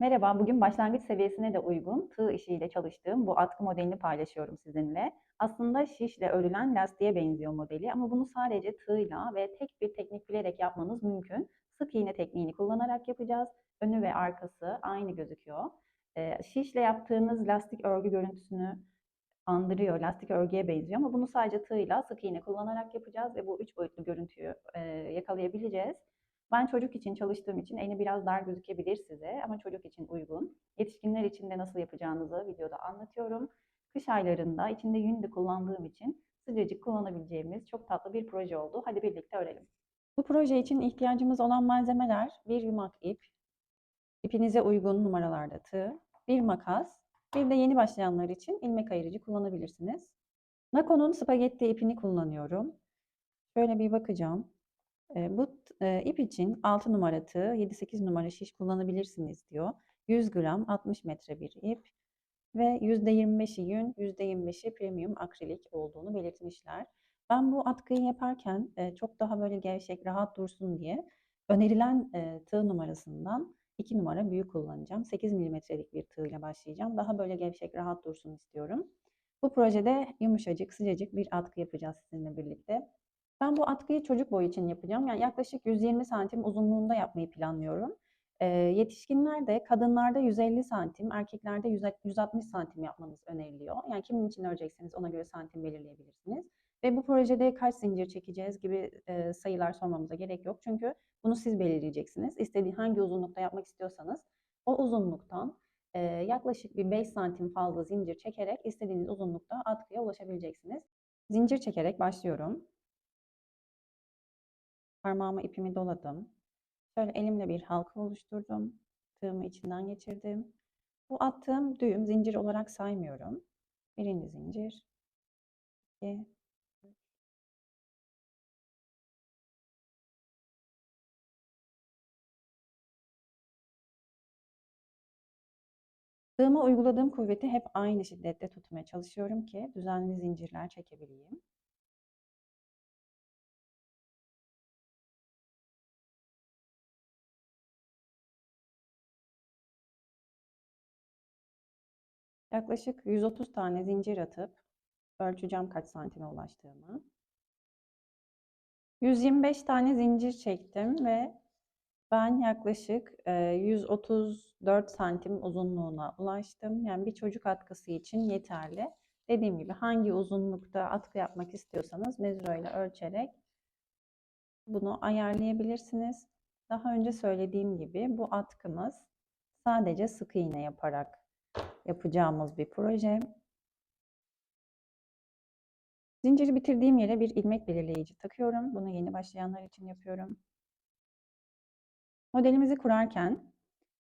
Merhaba, bugün başlangıç seviyesine de uygun tığ işiyle çalıştığım bu atkı modelini paylaşıyorum sizinle. Aslında şişle örülen lastiğe benziyor modeli ama bunu sadece tığla ve tek bir teknik bilerek yapmanız mümkün. Sık iğne tekniğini kullanarak yapacağız. Önü ve arkası aynı gözüküyor. Ee, şişle yaptığınız lastik örgü görüntüsünü andırıyor, lastik örgüye benziyor ama bunu sadece tığla sık iğne kullanarak yapacağız ve bu üç boyutlu görüntüyü e, yakalayabileceğiz. Ben çocuk için çalıştığım için eni biraz dar gözükebilir size ama çocuk için uygun. Yetişkinler için de nasıl yapacağınızı videoda anlatıyorum. Kış aylarında içinde de kullandığım için sıcacık kullanabileceğimiz çok tatlı bir proje oldu. Hadi birlikte örelim. Bu proje için ihtiyacımız olan malzemeler bir yumak ip, ipinize uygun numaralarda tığ, bir makas, bir de yeni başlayanlar için ilmek ayırıcı kullanabilirsiniz. Nako'nun spagetti ipini kullanıyorum. Şöyle bir bakacağım. Bu ip için 6 numara tığ, 7-8 numara şiş kullanabilirsiniz diyor. 100 gram 60 metre bir ip ve %25'i yün, %25'i premium akrilik olduğunu belirtmişler. Ben bu atkıyı yaparken çok daha böyle gevşek, rahat dursun diye önerilen tığ numarasından 2 numara büyük kullanacağım. 8 milimetrelik bir tığ ile başlayacağım. Daha böyle gevşek, rahat dursun istiyorum. Bu projede yumuşacık, sıcacık bir atkı yapacağız sizinle birlikte. Ben bu atkıyı çocuk boyu için yapacağım. Yani yaklaşık 120 santim uzunluğunda yapmayı planlıyorum. E, yetişkinlerde, kadınlarda 150 santim, erkeklerde 160 santim yapmanız öneriliyor. Yani kimin için örecekseniz ona göre santim belirleyebilirsiniz. Ve bu projede kaç zincir çekeceğiz gibi e, sayılar sormamıza gerek yok. Çünkü bunu siz belirleyeceksiniz. İstediği hangi uzunlukta yapmak istiyorsanız o uzunluktan e, yaklaşık bir 5 santim fazla zincir çekerek istediğiniz uzunlukta atkıya ulaşabileceksiniz. Zincir çekerek başlıyorum. Parmağıma ipimi doladım. Şöyle elimle bir halka oluşturdum. Tığımı içinden geçirdim. Bu attığım düğüm zincir olarak saymıyorum. Birinci zincir. 2 Tığıma uyguladığım kuvveti hep aynı şiddette tutmaya çalışıyorum ki düzenli zincirler çekebileyim. Yaklaşık 130 tane zincir atıp ölçeceğim kaç santime ulaştığımı. 125 tane zincir çektim ve ben yaklaşık 134 santim uzunluğuna ulaştım. Yani bir çocuk atkısı için yeterli. Dediğim gibi hangi uzunlukta atkı yapmak istiyorsanız mezuro ile ölçerek bunu ayarlayabilirsiniz. Daha önce söylediğim gibi bu atkımız sadece sık iğne yaparak yapacağımız bir proje. Zinciri bitirdiğim yere bir ilmek belirleyici takıyorum. Bunu yeni başlayanlar için yapıyorum. Modelimizi kurarken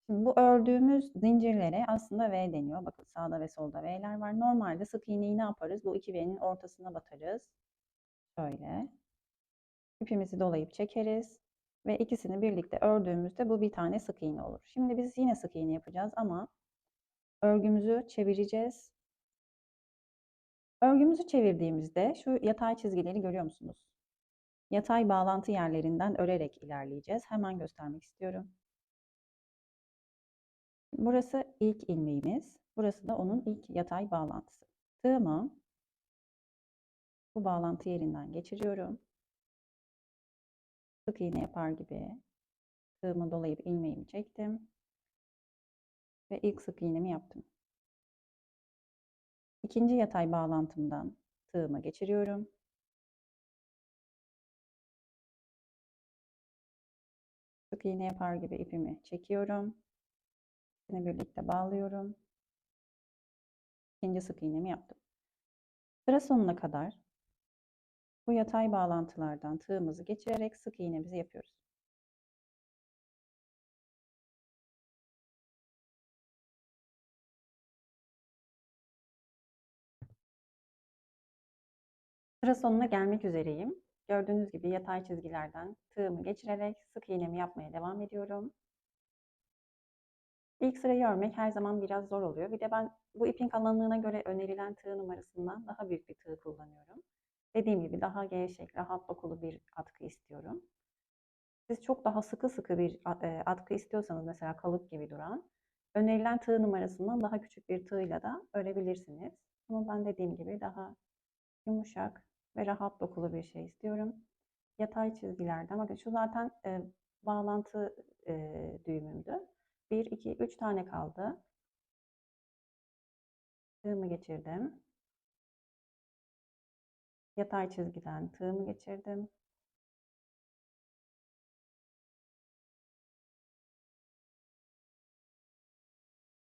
şimdi bu ördüğümüz zincirlere aslında V deniyor. Bakın sağda ve solda V'ler var. Normalde sık iğneyi ne yaparız? Bu iki V'nin ortasına batarız. Şöyle. İpimizi dolayıp çekeriz. Ve ikisini birlikte ördüğümüzde bu bir tane sık iğne olur. Şimdi biz yine sık iğne yapacağız ama örgümüzü çevireceğiz. Örgümüzü çevirdiğimizde şu yatay çizgileri görüyor musunuz? Yatay bağlantı yerlerinden örerek ilerleyeceğiz. Hemen göstermek istiyorum. Burası ilk ilmeğimiz. Burası da onun ilk yatay bağlantısı. Tığımı bu bağlantı yerinden geçiriyorum. Sık iğne yapar gibi tığımı dolayıp ilmeğimi çektim ve ilk sık iğnemi yaptım. İkinci yatay bağlantımdan tığımı geçiriyorum. Sık iğne yapar gibi ipimi çekiyorum. Yine birlikte bağlıyorum. İkinci sık iğnemi yaptım. Sıra sonuna kadar bu yatay bağlantılardan tığımızı geçirerek sık iğnemizi yapıyoruz. Sıra sonuna gelmek üzereyim. Gördüğünüz gibi yatay çizgilerden tığımı geçirerek sık iğnemi yapmaya devam ediyorum. İlk sırayı örmek her zaman biraz zor oluyor. Bir de ben bu ipin kalınlığına göre önerilen tığ numarasından daha büyük bir tığ kullanıyorum. Dediğim gibi daha gevşek, rahat dokulu bir atkı istiyorum. Siz çok daha sıkı sıkı bir atkı istiyorsanız mesela kalıp gibi duran önerilen tığ numarasından daha küçük bir tığla da örebilirsiniz. Ama ben dediğim gibi daha yumuşak ve rahat dokulu bir şey istiyorum. Yatay çizgilerden, bakın şu zaten e, bağlantı e, düğümümdü. 1, 2, 3 tane kaldı. Tığımı geçirdim. Yatay çizgiden tığımı geçirdim.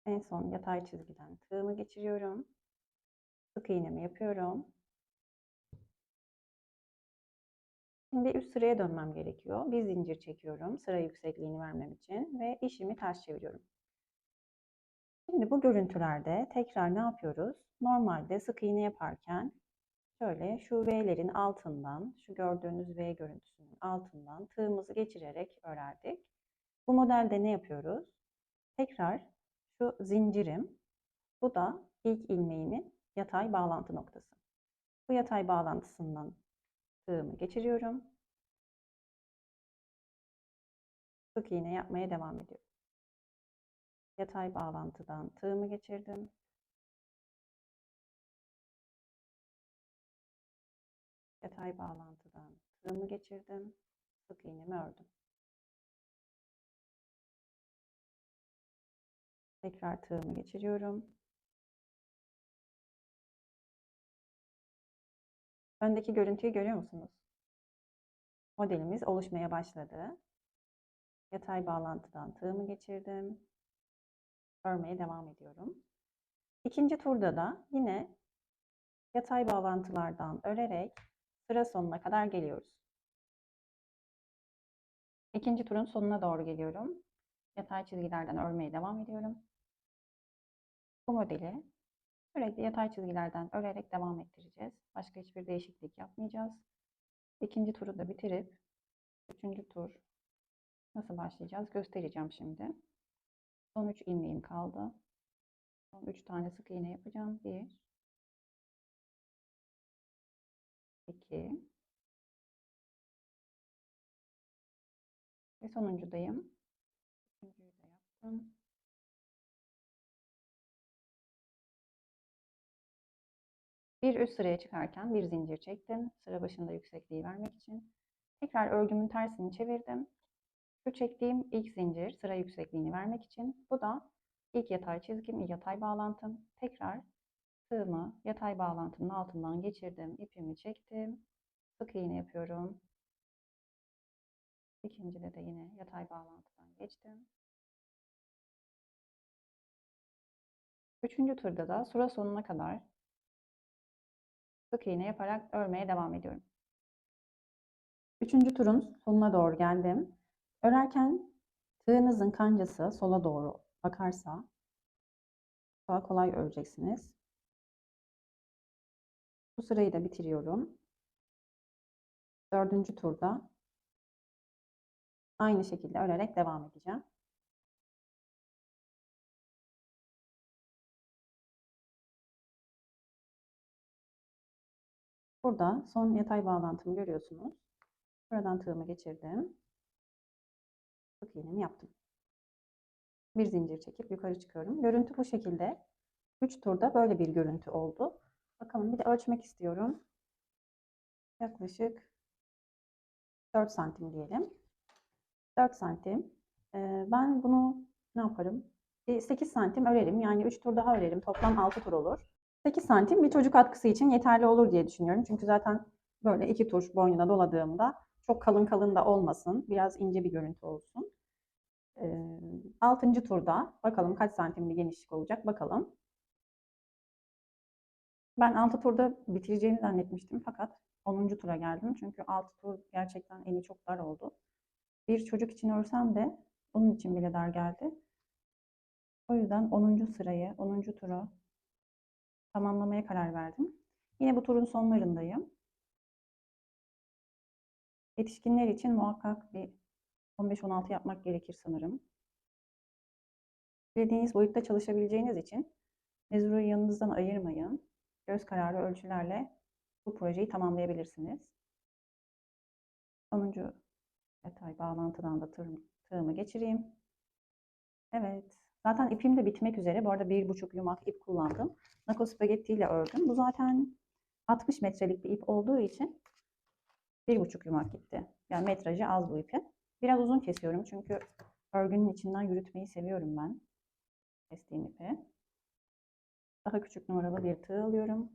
En son yatay çizgiden tığımı geçiriyorum. Sık iğnemi yapıyorum. Şimdi üst sıraya dönmem gerekiyor. Bir zincir çekiyorum sıra yüksekliğini vermem için ve işimi ters çeviriyorum. Şimdi bu görüntülerde tekrar ne yapıyoruz? Normalde sık iğne yaparken şöyle şu V'lerin altından, şu gördüğünüz V görüntüsünün altından tığımızı geçirerek örerdik. Bu modelde ne yapıyoruz? Tekrar şu zincirim, bu da ilk ilmeğimin yatay bağlantı noktası. Bu yatay bağlantısından tığımı geçiriyorum. Sık iğne yapmaya devam ediyorum. Yatay bağlantıdan tığımı geçirdim. Yatay bağlantıdan tığımı geçirdim. Sık iğnemi ördüm. Tekrar tığımı geçiriyorum. Öndeki görüntüyü görüyor musunuz? Modelimiz oluşmaya başladı. Yatay bağlantıdan tığımı geçirdim. Örmeye devam ediyorum. İkinci turda da yine yatay bağlantılardan örerek sıra sonuna kadar geliyoruz. İkinci turun sonuna doğru geliyorum. Yatay çizgilerden örmeye devam ediyorum. Bu modeli sürekli yatay çizgilerden örerek devam ettireceğiz. Başka hiçbir değişiklik yapmayacağız. İkinci turu da bitirip üçüncü tur nasıl başlayacağız göstereceğim şimdi. Son 3 ilmeğim kaldı. Son 3 tane sık iğne yapacağım. 1 2 ve sonuncudayım. Üçüncüyü de yaptım. Bir üst sıraya çıkarken bir zincir çektim. Sıra başında yüksekliği vermek için. Tekrar örgümün tersini çevirdim. Şu çektiğim ilk zincir sıra yüksekliğini vermek için. Bu da ilk yatay çizgim, ilk yatay bağlantım. Tekrar tığımı yatay bağlantının altından geçirdim. ipimi çektim. Sık iğne yapıyorum. İkincide de yine yatay bağlantıdan geçtim. Üçüncü turda da sıra sonuna kadar sık iğne yaparak örmeye devam ediyorum. Üçüncü turun sonuna doğru geldim. Örerken tığınızın kancası sola doğru bakarsa daha kolay öreceksiniz. Bu sırayı da bitiriyorum. Dördüncü turda aynı şekilde örerek devam edeceğim. Burada son yatay bağlantımı görüyorsunuz. Buradan tığımı geçirdim. Sık iğnemi yaptım. Bir zincir çekip yukarı çıkıyorum. Görüntü bu şekilde. 3 turda böyle bir görüntü oldu. Bakalım bir de ölçmek istiyorum. Yaklaşık 4 santim diyelim. 4 santim. Ee, ben bunu ne yaparım? 8 santim örerim. Yani 3 tur daha örerim. Toplam 6 tur olur. 8 santim bir çocuk atkısı için yeterli olur diye düşünüyorum. Çünkü zaten böyle iki tur boynuna doladığımda çok kalın kalın da olmasın. Biraz ince bir görüntü olsun. Ee, 6. turda bakalım kaç santim bir genişlik olacak bakalım. Ben 6 turda bitireceğini zannetmiştim fakat 10. tura geldim. Çünkü 6 tur gerçekten eni çok dar oldu. Bir çocuk için örsem de onun için bile dar geldi. O yüzden 10. sırayı, 10. turu tamamlamaya karar verdim. Yine bu turun sonlarındayım. Yetişkinler için muhakkak bir 15-16 yapmak gerekir sanırım. Dilediğiniz boyutta çalışabileceğiniz için mezurayı yanınızdan ayırmayın. Göz kararı ölçülerle bu projeyi tamamlayabilirsiniz. Sonuncu detay bağlantıdan da tığımı geçireyim. Evet, Zaten ipim de bitmek üzere. Bu arada bir buçuk yumak ip kullandım. Nako spagetti ile ördüm. Bu zaten 60 metrelik bir ip olduğu için bir buçuk yumak gitti. Yani metrajı az bu ipin. Biraz uzun kesiyorum çünkü örgünün içinden yürütmeyi seviyorum ben. Kestiğim ipi. Daha küçük numaralı bir tığ alıyorum.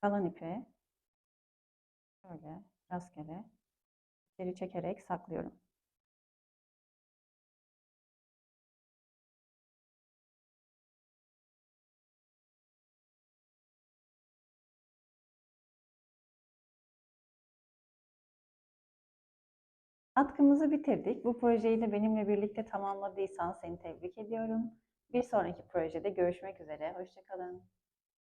Kalan ipi şöyle rastgele içeri çekerek saklıyorum. Atkımızı bitirdik. Bu projeyi de benimle birlikte tamamladıysan seni tebrik ediyorum. Bir sonraki projede görüşmek üzere. Hoşçakalın.